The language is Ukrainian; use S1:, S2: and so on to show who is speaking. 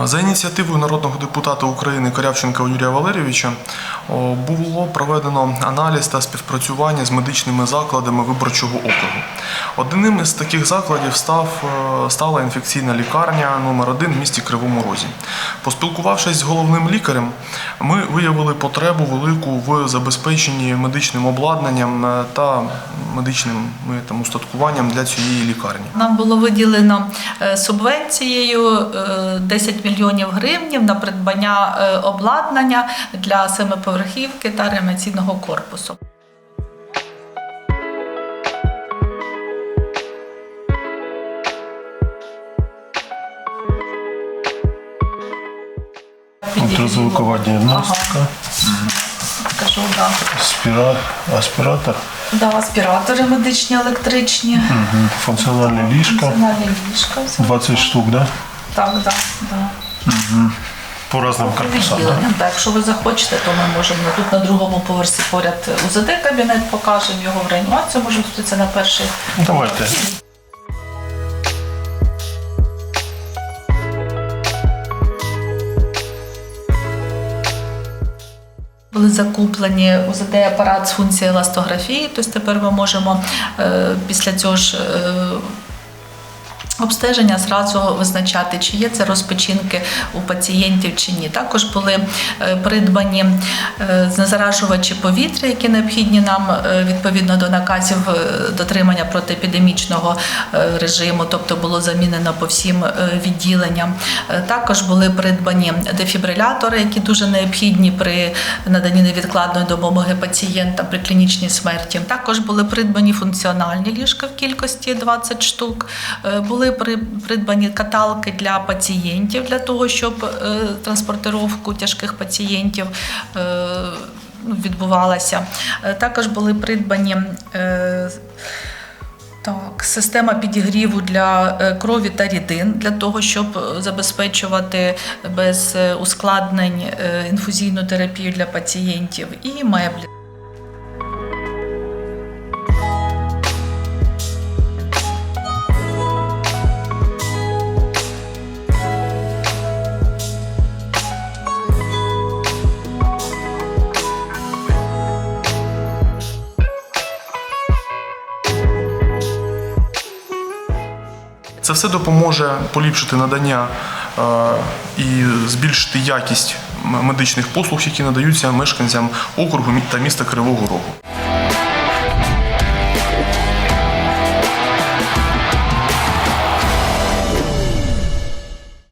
S1: За ініціативою народного депутата України Корявченка Юрія Валерійовича було проведено аналіз та співпрацювання з медичними закладами виборчого округу. Одним із таких закладів став, е, стала інфекційна лікарня номер 1 в місті Кривому Розі. Поспілкувавшись з головним лікарем, ми виявили потребу велику в забезпеченні медичним обладнанням е, та медичним е, там, устаткуванням для цієї лікарні.
S2: Нам було виділено е, субвенцією е, 10 мільйонів гривнів на придбання е, обладнання для семиповерхівки та реанімаційного корпусу.
S3: Ультразвукова діагностика,
S2: Кажу, да.
S3: спіра... аспіратор,
S2: Да, аспіратори медичні, електричні,
S3: мгм, функціональне ліжко,
S2: функціональні ліжка. все.
S3: 20 штук, да?
S2: Так, да, да.
S3: По різним корпусам. Да?
S2: Так, якщо ви захочете, то ми можемо тут на другому поверсі поряд УЗД кабінет покажемо його в реанімацію, можемо спуститися на перший.
S3: Давайте.
S2: Були закуплені УЗД апарат з функцією еластографії, тобто тепер ми можемо е, після цього ж. Обстеження зразу визначати, чи є це розпечінки у пацієнтів чи ні. Також були е, придбані е, знезаражувачі повітря, які необхідні нам е, відповідно до наказів дотримання протиепідемічного режиму, тобто було замінено по всім відділенням. Також були придбані дефібрилятори, які дуже необхідні при наданні невідкладної допомоги пацієнтам при клінічній смерті. Також були придбані функціональні ліжка в кількості 20 штук. Е, Були при- придбані каталки для пацієнтів для того, щоб е, транспортировку тяжких пацієнтів. е, ну, Відбувалася. Е, Також були придбані так, система підігріву для крові та рідин для того, щоб забезпечувати без ускладнень інфузійну терапію для пацієнтів і меблі.
S1: Це все допоможе поліпшити надання е, і збільшити якість медичних послуг, які надаються мешканцям округу та міста Кривого Рогу.